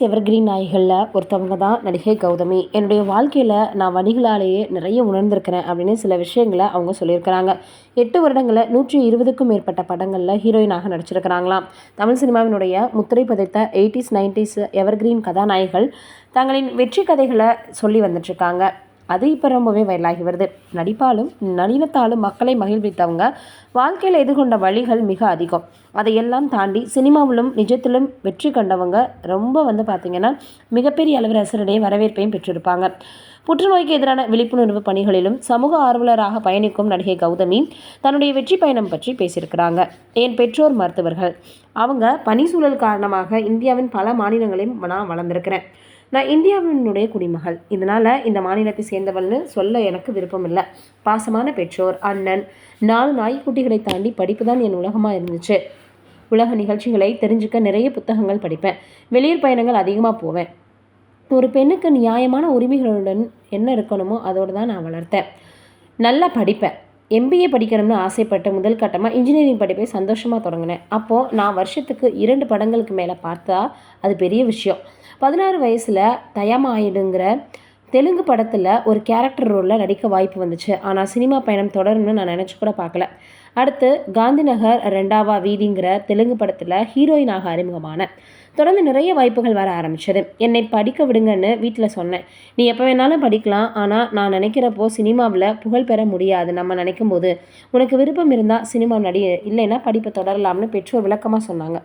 செவர்கிரீன் நாய்களில் ஒருத்தவங்க தான் நடிகை கௌதமி. என்னுடைய வாழ்க்கையில் நான் வணிகளாலேயே நிறைய உணர்ந்திருக்கிறேன் அப்படின்னு சில விஷயங்களை அவங்க சொல்லியிருக்கிறாங்க. எட்டு வருடங்களில் நூற்றி இருபதுக்கும் மேற்பட்ட படங்களில் ஹீரோயினாக நடிச்சிருக்கிறாங்களாம். தமிழ் சினிமாவினுடைய முத்திரை பதித்த எயிட்டிஸ் நைன்டிஸ் எவர்கிரீன் கதாநாயகிகள் தங்களின் வெற்றி கதைகளை சொல்லி வந்துட்டுருக்காங்க அது இப்போ ரொம்பவே வைரலாகி வருது. நடிப்பாலும் நளினத்தாலும் மக்களை மகிழ்வித்தவங்க வாழ்க்கையில் எதிர்கொண்ட வழிகள் மிக அதிகம். அதையெல்லாம் தாண்டி சினிமாவிலும் நிஜத்திலும் வெற்றி கண்டவங்க ரொம்ப வந்து பார்த்திங்கன்னா மிகப்பெரிய அளவு ரசனுடைய வரவேற்பையும் பெற்றிருப்பாங்க. புற்றுநோய்க்கு எதிரான விழிப்புணர்வு பணிகளிலும் சமூக ஆர்வலராக பயணிக்கும் நடிகை கௌதமி தன்னுடைய வெற்றி பயணம் பற்றி பேசியிருக்கிறாங்க. என் பெற்றோர் மருத்துவர்கள். அவங்க பனி சூழல் காரணமாக இந்தியாவின் பல மாநிலங்களையும் நான் வளர்ந்துருக்கிறேன். நான் இந்தியாவினுடைய குடிமகள். இதனால் இந்த மாநிலத்தை சேர்ந்தவள்னு சொல்ல எனக்கு விருப்பம் இல்லை பாசமான பெற்றோர் அண்ணன் நாலு நாய்க்குட்டிகளை தாண்டி படிப்பு தான் என் உலகமாக இருந்துச்சு. உலக நிகழ்ச்சிகளை தெரிஞ்சுக்க நிறைய புத்தகங்கள் படிப்பேன். வெளியூர் பயணங்கள் அதிகமாக போவேன். ஒரு பெண்ணுக்கு நியாயமான உரிமைகளுடன் என்ன இருக்கணுமோ அதோடு தான் நான் வளர்த்தேன். நல்லா படிப்பேன். எம்பிஏ படிக்கணும்னு ஆசைப்பட்டு முதல் கட்டமாக இன்ஜினியரிங் படிப்பை சந்தோஷமாக தொடங்கினேன். அப்போது நான் வருஷத்துக்கு இரண்டு படங்களுக்கு மேலே பார்த்தா அது பெரிய விஷயம். பதினாறு வயசில் தயமாயிடுங்கிற தெலுங்கு படத்தில் ஒரு கேரக்டர் ரோலில் நடிக்க வாய்ப்பு வந்துச்சு. ஆனால் சினிமா பயணம் தொடரும்னு நான் நினச்சி கூட பார்க்கல. அடுத்து காந்திநகர் ரெண்டாவா வீதிங்கிற தெலுங்கு படத்தில் ஹீரோயினாக அறிமுகமான. தொடர்ந்து நிறைய வாய்ப்புகள் வர ஆரம்பிச்சது. என்னை படிக்க விடுங்கன்னு வீட்டில் சொன்னேன். நீ எப்போ வேணாலும் படிக்கலாம். ஆனால் நான் நினைக்கிறப்போ சினிமாவில் புகழ் பெற முடியாது. நம்ம நினைக்கும் போது உனக்கு விருப்பம் இருந்தால் சினிமா நடி இல்லைன்னா படிப்பை தொடரலாம்னு பெற்றோர் விளக்கமாக சொன்னாங்க.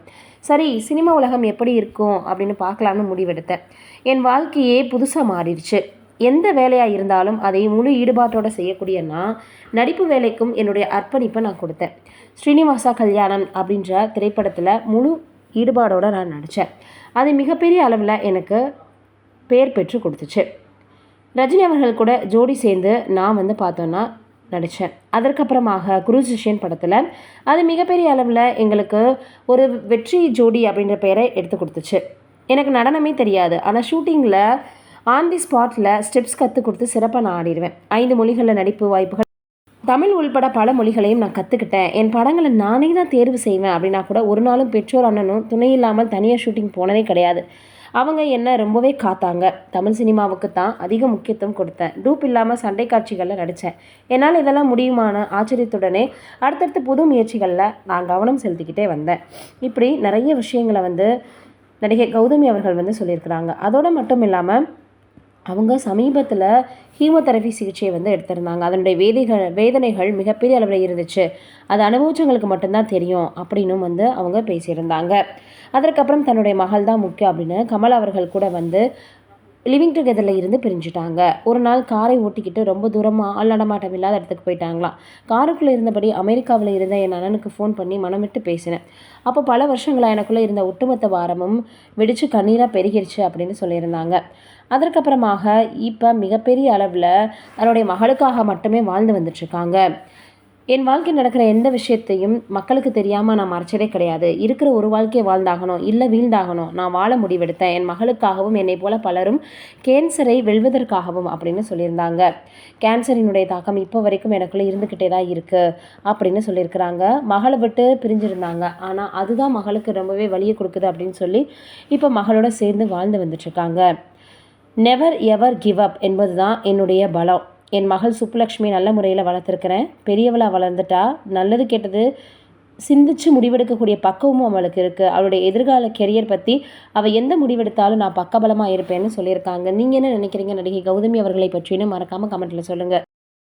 சரி சினிமா உலகம் எப்படி இருக்கும் அப்படின்னு பார்க்கலாம்னு முடிவெடுத்தேன். என் வாழ்க்கையே புதுசாக மாறிடுச்சு. எந்த வேலையாக இருந்தாலும் அதை முழு ஈடுபாட்டோடு செய்யக்கூடிய நான் நடிப்பு வேலைக்கும் என்னுடைய அர்ப்பணிப்பை நான் கொடுத்தேன். ஸ்ரீனிவாசா கல்யாணம் அப்படின்ற திரைப்படத்தில் முழு ஈடுபாடோடு நான் நடித்தேன் அது மிகப்பெரிய அளவில் எனக்கு பேர் பெற்று கொடுத்துச்சு. ரஜினி அவர்கள் கூட ஜோடி சேர்ந்து நான் வந்து பார்த்தோன்னா நடித்தேன் அதற்கப்புறமாக குருசிஷியன் படத்தில் அது மிகப்பெரிய அளவில் எங்களுக்கு ஒரு வெற்றி ஜோடி அப்படின்ற பெயரை எடுத்து கொடுத்துச்சு. எனக்கு நடனமே தெரியாது. ஆனால் ஷூட்டிங்கில் ஆன் தி ஸ்பாட்டில் ஸ்டெப்ஸ் கற்றுக் கொடுத்து சிறப்பாக நான் ஆடிடுவேன். ஐந்து மொழிகளில் நடிப்பு வாய்ப்புகள். தமிழ் உள்பட பல மொழிகளையும் நான் கற்றுக்கிட்டேன் என் படங்களை நானே தான் தேர்வு செய்வேன் அப்படின்னா கூட ஒரு நாளும் பெற்றோர் அண்ணனும் துணை இல்லாமல் தனியாக ஷூட்டிங் போனதே கிடையாது. அவங்க என்ன ரொம்பவே காத்தாங்க. தமிழ் சினிமாவுக்கு தான் அதிக முக்கியத்துவம் கொடுத்தேன். டூப் இல்லாமல் சண்டை காட்சிகளில் நடித்தேன் என்னால் இதெல்லாம் முடியுமான ஆச்சரியத்துடனே அடுத்தடுத்த புது முயற்சிகளில் நான் கவனம் செலுத்திக்கிட்டே வந்தேன். இப்படி நிறைய விஷயங்களை வந்து நடிகை கௌதமி அவர்கள் வந்து சொல்லியிருக்கிறாங்க. அதோடு மட்டும் இல்லாமல் அவங்க சமீபத்தில் ஹீமோதெரபி சிகிச்சையை வந்து எடுத்திருந்தாங்க. அதனுடைய வேதைகள் வேதனைகள் மிகப்பெரிய அளவில் இருந்துச்சு. அது அனுபவிச்சவங்களுக்கு மட்டும்தான் தெரியும் அப்படின்னும் வந்து அவங்க பேசியிருந்தாங்க. அதற்கப்புறம் தன்னுடைய மகள் தான் முக்கியம் அப்படின்னு கமல் அவர்கள் கூட வந்து லிவிங் டுகெதரில் இருந்து பிரிஞ்சுட்டாங்க. ஒரு நாள் காரை ஓட்டிக்கிட்டு ரொம்ப தூரமாக ஆள் நடமாட்டம் இல்லாத இடத்துக்கு போயிட்டாங்களாம். காருக்குள்ளே இருந்தபடி அமெரிக்காவில் இருந்த என் அண்ணனுக்கு ஃபோன் பண்ணி மனமிட்டு பேசினேன். அப்போ பல வருஷங்களாக எனக்குள்ளே இருந்த ஒட்டுமொத்த வாரமும் வெடித்து கண்ணீராக பெருகிருச்சு அப்படின்னு சொல்லியிருந்தாங்க. அதற்கப்புறமாக இப்போ மிகப்பெரிய அளவில் தன்னுடைய மகளுக்காக மட்டுமே வாழ்ந்து வந்துட்டுருக்காங்க என் வாழ்க்கை நடக்கிற எந்த விஷயத்தையும் மக்களுக்கு தெரியாமல் நான் மறைச்சதே கிடையாது. இருக்கிற ஒரு வாழ்க்கையை வாழ்ந்தாகணும் இல்லை வீழ்ந்தாகணும் நான் வாழ முடிவெடுத்தேன். என் மகளுக்காகவும் என்னை போல பலரும் கேன்சரை வெல்வதற்காகவும் அப்படின்னு சொல்லியிருந்தாங்க. கேன்சரினுடைய தாக்கம் இப்போ வரைக்கும் எனக்குள்ளே இருந்துக்கிட்டே தான் இருக்குது அப்படின்னு சொல்லியிருக்கிறாங்க. மகளை விட்டு பிரிஞ்சிருந்தாங்க. ஆனால் அதுதான் மகளுக்கு ரொம்பவே வழியை கொடுக்குது அப்படின்னு சொல்லி இப்போ மகளோட சேர்ந்து வாழ்ந்து வந்துட்டுருக்காங்க நெவர் எவர் கிவ் அப் என்பது தான் என்னுடைய பலம். என் மகள் சுப்புலக்ஷ்மி நல்ல முறையில் வளர்த்துருக்கிறேன். பெரியவளாக வளர்ந்துட்டா நல்லது கெட்டது சிந்திச்சு முடிவெடுக்கக்கூடிய பக்குவமும் அவளுக்கு இருக்குது அவளுடைய எதிர்கால கெரியர் பற்றி அவள் எந்த முடிவெடுத்தாலும் நான் பக்கபலமாக இருப்பேன்னு சொல்லியிருக்காங்க. நீங்கள் என்ன நினைக்கிறீங்க நடிகை கௌதமி அவர்களை பற்றினு மறக்காமல் கமெண்ட்டில் சொல்லுங்கள்